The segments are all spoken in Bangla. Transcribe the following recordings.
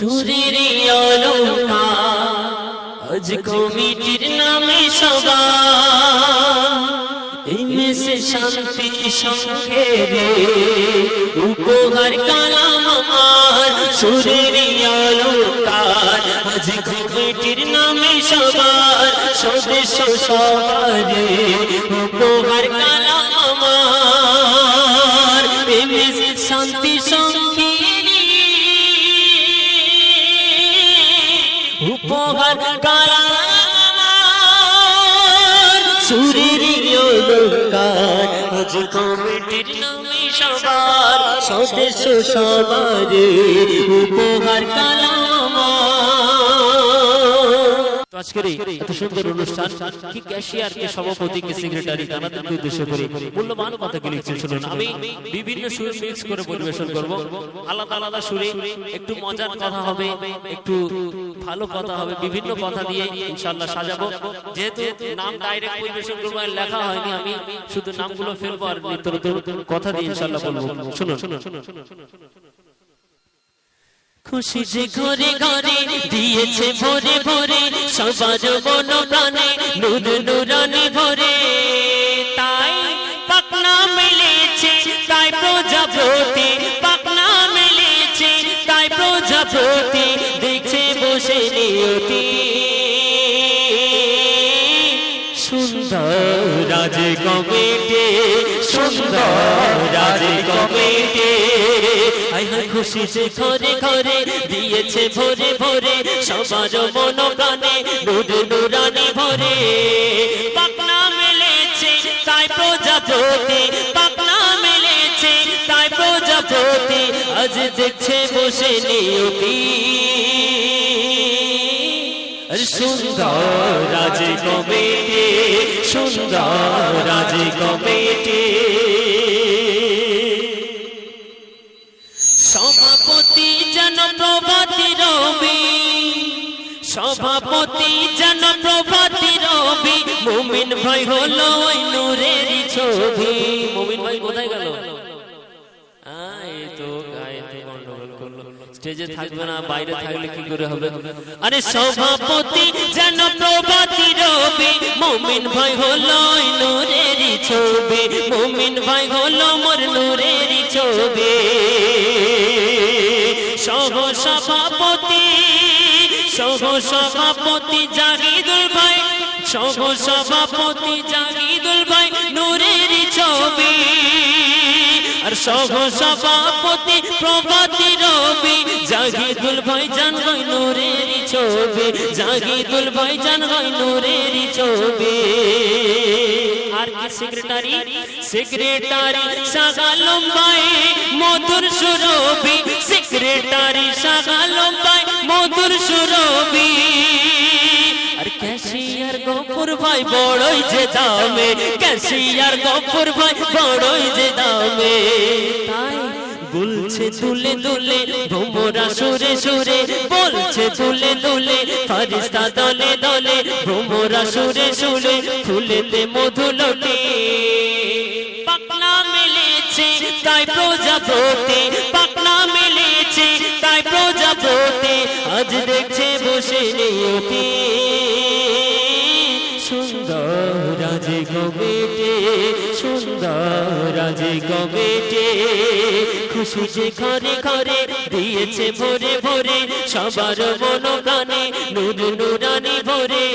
সুরের অলঙ্কা আজ কমিটির নামে এই মেসে শান্তি সঙ্গে রে, উপহার কালাম আমার, সুরের অলঙ্কার আজ কমিটির নামে সবার সদস্য সবারে উপহার কালাম আমার। শান্তি সঙ্গে সুরের অলঙ্কার আজ কমিটির নামে সবার সদস্য সবার উপহার কালাম আজকের এত সুন্দর অনুষ্ঠান কি ক্যাশিয়ার কে সভাপতি কে সেক্রেটারি তাদেরকে উদ্দেশ্য করে মূল্যবান কথা শুনুন আমি বিভিন্ন সুর মিক্স করে পরিবেশন করব। আলাদা আলাদা সুরে একটু মজার কথা হবে একটু ভালো কথা হবে বিভিন্ন কথা দিয়ে ইনশাআল্লাহ সাজাবো। যেহেতু নাম ডাইরেক্ট পরিবেশন করব আর লেখা হয়নি আমি শুধু নামগুলো ফেলব আর নিত্য কথা দিয়ে ইনশাআল্লাহ বলব। শুনুন। খুশি যে ঘরে ঘরে দিয়েছে ভরে ভরে সবার মন প্রাণে নূর নুরানি ভরে। তাই পাকনা মিলেছে তাই প্রজাপতি পাকনা মিলেছে তাই প্রজাপতি দেখছে বসে নিয়তি। সুন্দর রাজে কমেটে সুন্দর রাজে কমেটে। আই হাই খুশি যে ঘরে ঘরে দিয়েছে ভরে ভরে সবার মন প্রাণে নূর নুরানি ভরে। পাকনা মেলেছে তাই প্রজাপতি। পাকনা মেলেছে তাই প্রজাপতি। আজ দেখছে বসে নিয়তি সুন্দর রাজে কমেটে, সুন্দর রাজে কমেটে। সভাপতি জন প্রভাতি রবি, সভাপতি জন প্রভাতি রবি, মুমিন ভাই হলো নূরের ছবি। মুমিন ভাই কোথায় গেল? স্টেজে থাকবে না বাইরে থাকলে কি করে হবে? আরে সভাপতি যেন প্রভাতি রবি মুমিন ভাই হলো নূরেরই ছবি মুমিন ভাই হলো মোর নূরেরই ছবি। সহ সভাপতি সহ সভাপতি জাগিদুল ভাই সহ সভাপতি জাগিদুল ভাই নূরেরই ছবি। আর সহ সভাপতি প্রভাতি রবি, জাগিদুল ভাই জান হয় নূরের ছবি, জাগিদুল ভাই জান হয় নূরের ছবি। আর সেক্রেটারি সেক্রেটারি সাগা লম্বাই, মধুর সুরবি সেক্রেটারি সাগা লম্বাই, মধুর সুরবি ক্যাশিয়ার গফুর ভাই বড়ই যে দামে, ক্যাশিয়ার গফুর ভাই বড়ই যে দামে। গুলছে দুলে দুলে ভ্রমরা সুরে সুরে, বলছে দুলে দুলে ফারিস্তা দলে দলে, ভ্রমরা সুরে সুরে, ফুলেতে মধু লোটে। পাকনা মিলেছে, তাই প্রজাপতি পাকনা মিলেছে, তাই প্রজাপতি, আজ দেখছে বসে নিয়তি সুন্দর রাজে কমেটে সুন্দর রাজে কমেটে খুশি যে ঘরে ঘরে দিয়েছে ভরে ভরে সবার মন প্রাণে, নূর নুরানি ভরে।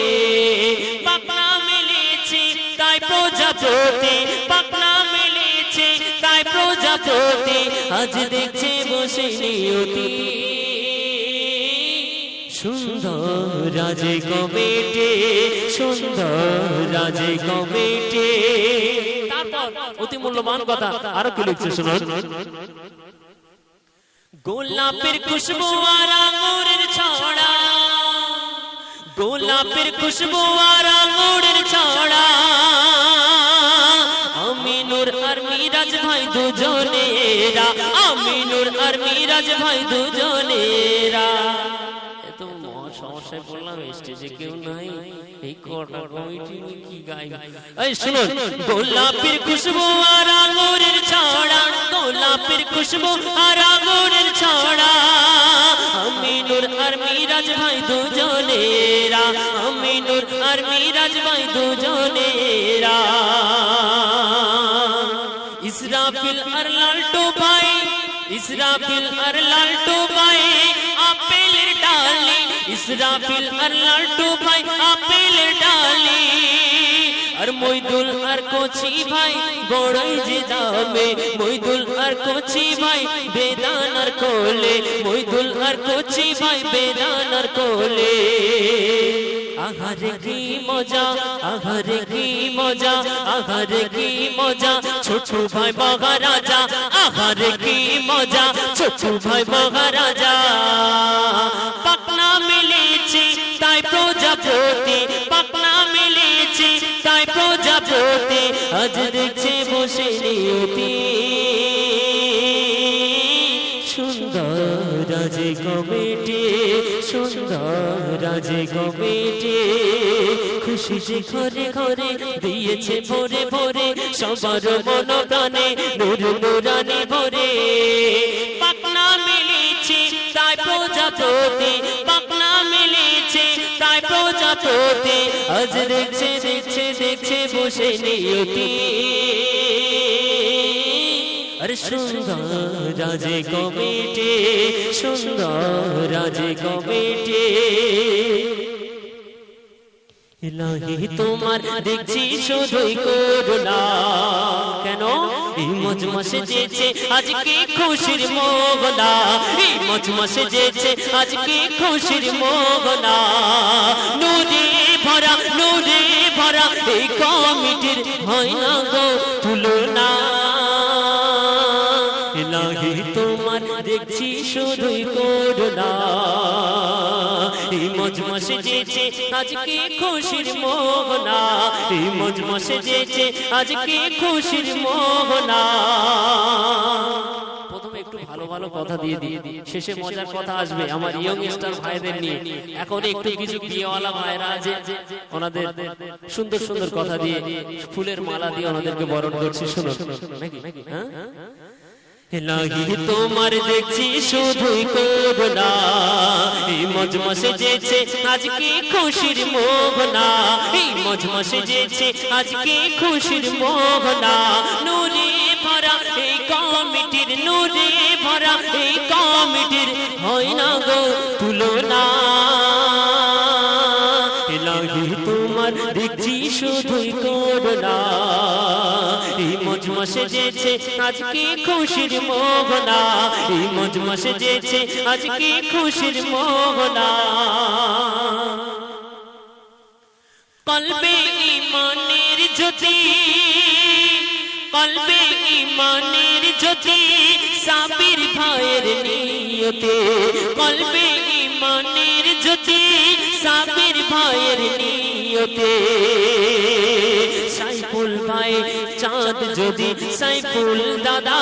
পাকনা মিলেছে, তাই প্রজাপতি। পাকনা মিলেছে, তাই প্রজাপতি। আজ দেখছে বসে নিয়তি সুন্দর রাজে কমেটে, সুন্দর রাজে অতি মূল্যবান কথা। আরও কি লিখছে শুনুন? গোলাপের খুশবু আর আঙুরের ছড়া। গোলাপের খুশবু আর আঙুরের ছড়া। আমিনুর আর মিরাজ ভাই দুজনেরা। আমিনুর আর মিরাজ ভাই দুজনেরা। সমস্যায় পড়লাম স্টেজে কেউ নাই। এই কটা কমিটি কি গাই? এই শুনুন গোলাপের খুশবু আর আঙুরের ছড়া গোলাপের খুশবু আর আঙুরের ছড়া। আমিনুর আর মিরাজ ভাই দুজনেরা আমিনুর আর মিরাজ ভাই দুজনেরা। ইসরাফিল আর লালটু ভাই ইসরাফিল আর লালটু ভাই ডালি ইসরাফিল আর লালটু ভাই আপেলের ডালি আর মইদুল আর কোচি ভাই বড়ই যে দামে মইদুল আর কোচি ভাই বেদানার কোলে মইদুল আর কোচি ভাই বেদানার কোলে আহারে কি মজা আহারে কি মজা আহারে কি মজা ছোট ভাই মহারাজা আহারে কি মজা ছোট ভাই তাই প্রজাপতি পাকনা মিলেছে, তাই প্রজাপতি আজ দেখছে বসে নিয়তি। সুন্দর রাজে কমিটি, সুন্দর রাজে কমিটি, খুশি ঘরে ঘরে দিয়েছে ভরে ভরে, সবার মন প্রাণে নূর নুরানি ভরে। পাকনা মিলেছে, তাই প্রজাপতি প্রজাপতি আজ দেখছে দেখছে দেখছে বসে নিয়তি আরে সুন্দর রাজে কমিটি সুন্দর রাজে কমিটি। ইলাহি তোমার দেখছি শুধুই করুণা। কেন? এই মজমাসে যেছে আজকে খুশির মোগনা এই মজমাসে যেছে আজকে খুশির মোগনা নুরে ভরা নুরে ভরা এই কমিটির হয় না গো তুলনা। ইলাহি তোমার দেখছি শুধুই করুণা। এই মজমাসে যেছে আজকে খুশির মোহনা ভালো ভালো কথা দিয়ে দিই, শেষে মজার কথা আসবে আমার ইয়ং স্টার ভাইদের নিয়ে। এখন একটু কিছু বিয়েওয়ালা ভাইরা আছে, ওনাদের সুন্দর সুন্দর কথা দিয়ে ফুলের মালা দিয়ে ওনাদেরকে বরণ করছি শুনো নাকি? হ্যাঁ? এলাহি তোমার দেখছি শুধুই করুণা? এই মজমসে যেছে আজকে খুশির মোহনা। এই মজমসে যেছে আজকে খুশির মোহনা। নুরে ভরা, এই কমিটির নুরে ভরা, এই কমিটির হয় না গো তুলনা। যেছে আজকে খুশির মোহনা? এই মজমসে যেছে আজকে খুশির মোহনা? কলবে ইমানের জ্যোতি, কলবে ইমানের জ্যোতি, সাবির ভাইয়ের নিয়তে। কলবে ইমানের জ্যোতি, সাবির ভাইয়ের নিয়তে। সাইফুল ভাই চাঁদ যদি সাইফুল দাদা,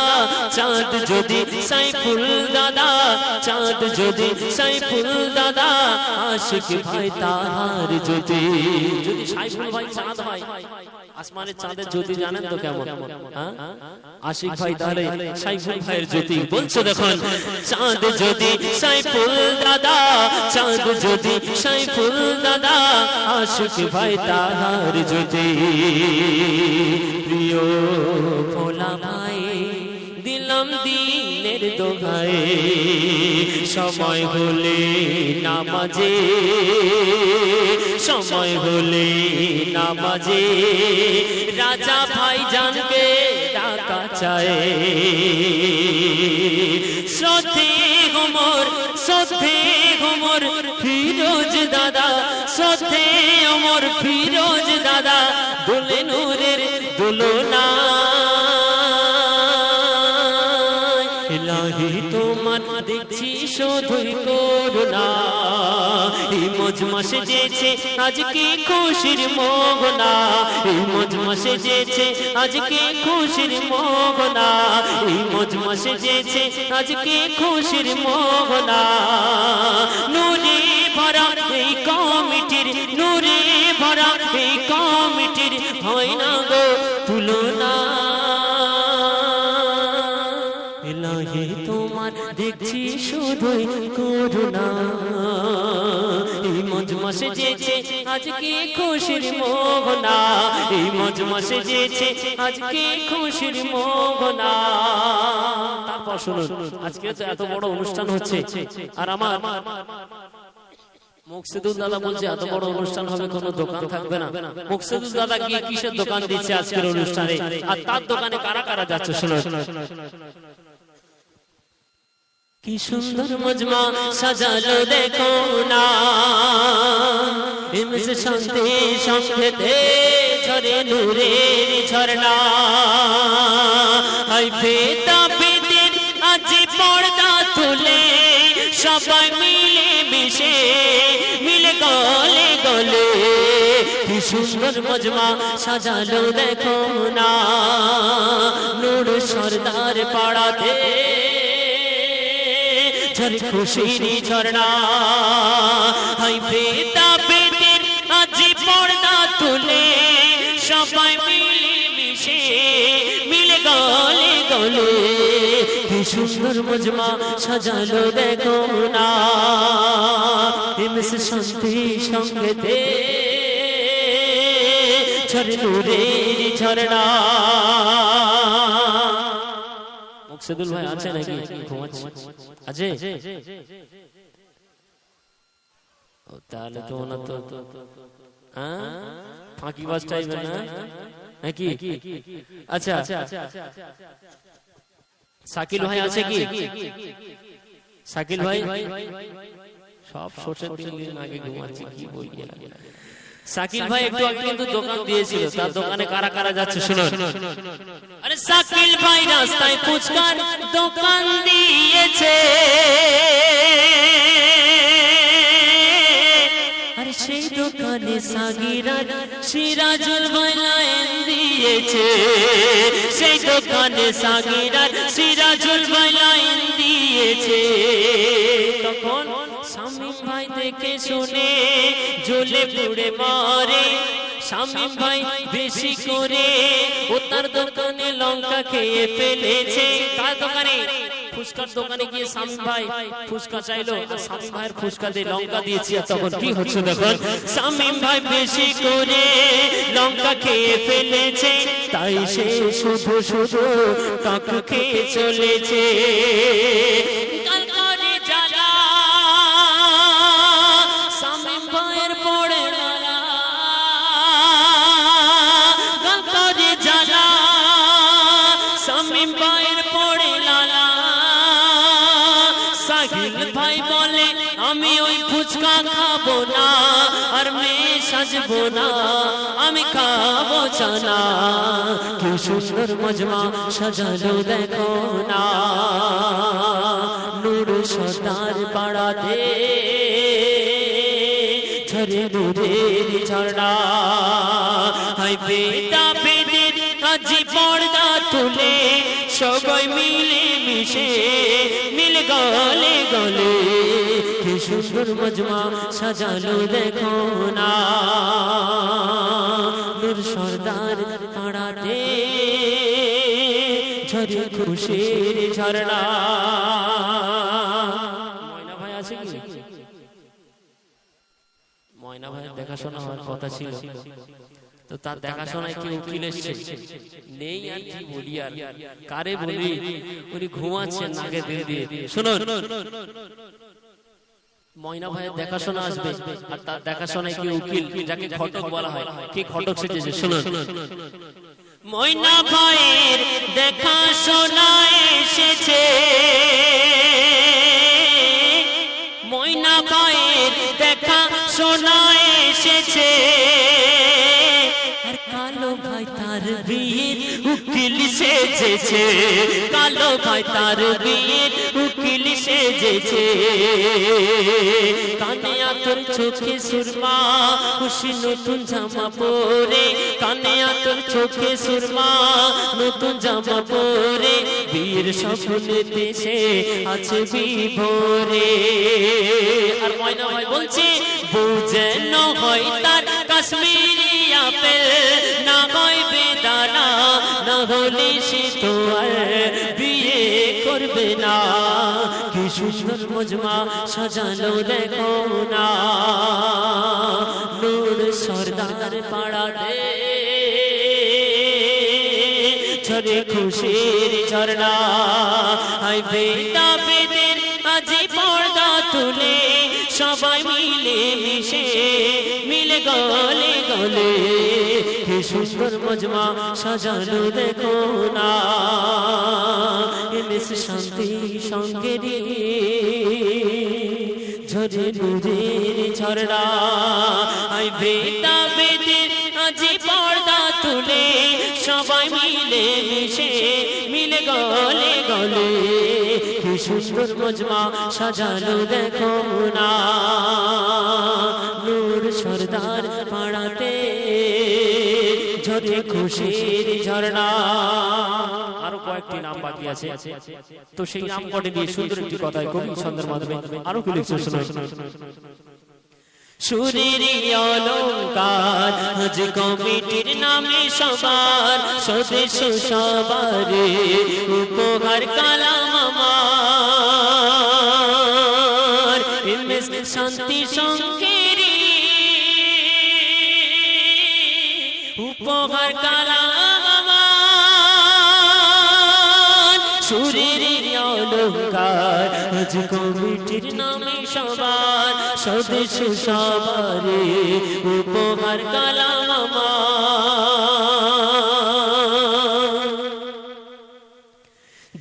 চাঁদ যদি সাইফুল দাদা, চাঁদ যদি সাইফুল দাদা, আশিক ভাই তাহার যদি সাইফুল ভাই চাঁদ হয়, আসমানের চাঁদের জ্যোতি জানেন তো কেমন? হ্যাঁ? আশিক ভাই তাহলে সাইফুল ভাইয়ের জ্যোতি। বলছো দেখুন, চাঁদ যদি সাইফুল দাদা, চাঁদ যদি সাইফুল দাদা, আশিক ভাই তাহার জ্যোতি। প্রিয় ভোলা ভাই দিলাম দিনের দোহায়। সময় হলে নামাজে সময় হলে নামাজে। রাজা ভাই জানকে ডাকা চায়। শ্রদ্ধে ঘুমর ফিরোজ দাদা শ্রদ্ধে অমর ফিরোজ দাদা দুলে নূরের দোলনা। এই মজমাসে যেছে, আজকে খুশির মোগনা এই মজমাসে যেছে, আজকে খুশির মোগনা এই মজমাসে যেছে, আজকে খুশির মোগনা নুরে ভরা এই কমিটির, নুরে ভরা এই কমিটির হয় না গো তুলনা। তোমার দেখছি শুধুই করুণা। সেজেছে আজকে খুশির মোহনা। এই মজমা আজকে খুশির মোহনা। তারপর শুনুন, আজকে তো এত বড় অনুষ্ঠান হচ্ছে। আর আমার মুকসিদুল দাদা বলছে, এত বড় অনুষ্ঠান হবে, কোনো দোকান থাকবে না। মুকসিদুল দাদা গিয়ে কিসের দোকান দিচ্ছে আজকের অনুষ্ঠানে? আর তার দোকানে কারা কারা যাচ্ছে? শুনুন। কি সুন্দর মজমা সাজালো দেখো না। হিমস শান্তি সংঘেতে ঝরে নূরের ঝরনা হাই বেতা বেদের আজি পর্দা তুলে সবাই মিলে মিশে, মিলে গলে গলে। কি সুন্দর মজমা সাজালো দেখো না। নূর সর্দার পাড়াতে ঝর খুশির ঝরনা হাই বেতা বেদের আজি পর্দা তুলে সবাই মিলে মিশে মিলে গলে গলে। কি সুন্দর মজমা, সাজালো দেখো না। হিমস শান্তি সঙ্গেতে, ঝরে নূরের ঝরনা মুকসিদুল ভাই আছে নাকি? ঘুমাচ্ছে। আছে তাহলে তো ওনার তো ফাঁকি বাস টাইপের না? নাকি? আচ্ছা। শাকিল ভাই আছে কি? শাকিল ভাই? সব সরষের দিয়ে আগে ঘুমাচ্ছে, কি বলি শাকিল ভাই একটু আগে কিন্তু দোকান দিয়েছিল তার দোকানে কারা কারা যাচ্ছে শুনুন। আরে শাকিল ভাই রাস্তায় ফুচকার দোকান দিয়েছে। আরে সেই দোকানে সাগিরার সিরাজুল ভাই লাইন দিয়েছে। সেই দোকানে সাগিরার সিরাজুল ভাই লাইন দিয়েছে। তখন ভাই দেখে শুনে জ্বলে পুড়ে মারে। শামীম ভাই বেশি করে ও তার দোকানে লঙ্কা খেয়ে ফেলেছে। কার দোকানে দোকানে গিয়ে শামীম ভাই চাইলো শামীম ভাইয়ের দিয়ে লঙ্কা দিয়েছি তখন কি হচ্ছে দেখুন? শামীম ভাই বেশি করে লঙ্কা খেয়ে ফেলেছে। তাই সে শুধু শুধু টক খেয়ে চলেছে। ফুচকা খাব না, আর মেয়ে সাজবো না, আমি খাব চানা। কি সুন্দর মজমা সাজালো দেখো না। নূর সর্দার পাড়াতে ঝরে নূরের ঝরনা হাই বেদা আজি পর্দা তুলে সবাই মিলে মিশে, মিল গলে গলে। কি সুন্দর মজমা সাজালো দেখো না। নূর সর্দার পাড়াতে ঝরে খুশির ঝরনা। ময়না ভাই দেখাশোনা হওয়ার কথা ছিল। তো তার দেখাশোনায় কি উকিল এসছে নেই আর কি বলি আর। কারে বলি? উনি ঘুমাচ্ছেন নাকে দিল দিয়ে। শুনুন। ময়না ভাইয়ের দেখাশোনা আসবে আর তার দেখাশোনায় কি উকিল যাকে ঘটক বলা হয়। কি ঘটক সেজেছে? শুনুন। ময়না ভাইয়ের দেখাশোনা এসেছে। ময়না ভাইয়ের দেখা শোনা এসেছে। কালো ভাই তার বিয়ের উকিল সেজেছে। কালো ভাই তার বিয়ের উকিল সেজেছে। কানে আতর চোখে সুরমা, খুশি নতুন জামা পরে। কানে আতর চোখে সুরমা, নতুন জামা পরে। বীর স্বপ্নে দেশে আছে বিভোরে। আর ময়না ভাই বলছে বুঝেন হয় তার কাশ্মীরি আপেল হলে সে তো আর বিয়ে করবে না, কি সুন্দর মজমা সাজানো দেখো না। সরদার পাড়াতে ঝরে খুশির ঝরনা হাই বেদা বেদের আজি পর্দা তুলে গলে গলে কি সুন্দর মজমা সাজানো দেখো না। এমএস শান্তি সঙ্গে ঝরে নূরের ঝরনা। আই বেদা বেদের আজি পর্দা তুলে, সবাই মিলে মিশে, মিলে গলে গলে সুন্দর মজমা সাজানো দেখো না। নূর সর্দার পাড়াতে। ঝরে খুশির ঝরনা আরও কয়েকটি নাম বাকি আছে। তো সেই নাম দিয়ে সুন্দর একটি কথায় কবি মাধ্যমে আরও অলঙ্কার হজ কমিটির নামে সবার সবারে উপহার কালাম আমার। শান্তি সঙ্গেরি উপহার কালাম। আমার সুরের অলঙ্কার আজ কমিটির নামে সবার স্বদেশ সবারে উপহার কালাম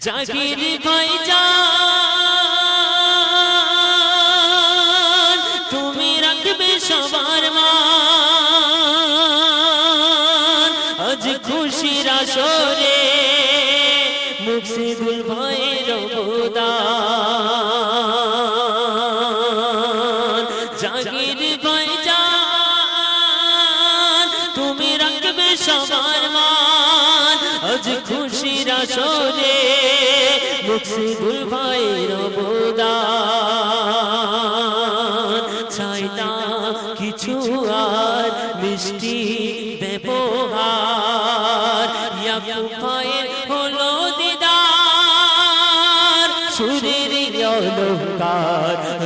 জাগির ভাই যান সবার মান। আজ খুশির আসরে মুর্শিদুল ভাইয়ের অবদান। চাই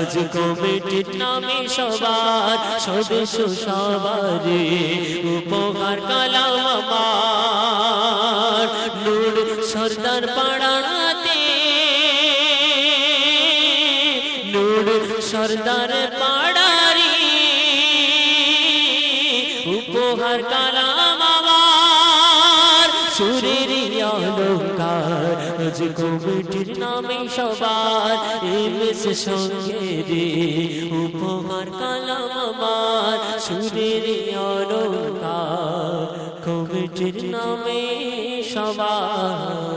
আজ কমিটির নামে সবার সদস্য সবারে উপহার কালাম আমার। নূর সর্দার পাড়াতে নূর সর্দার পাড়ারি আজ কমিটির নামে সবার এমএস সঙ্গে রে, উপহার কালাম আমার, সুরের অলঙ্কার। কমিটির নামে সবার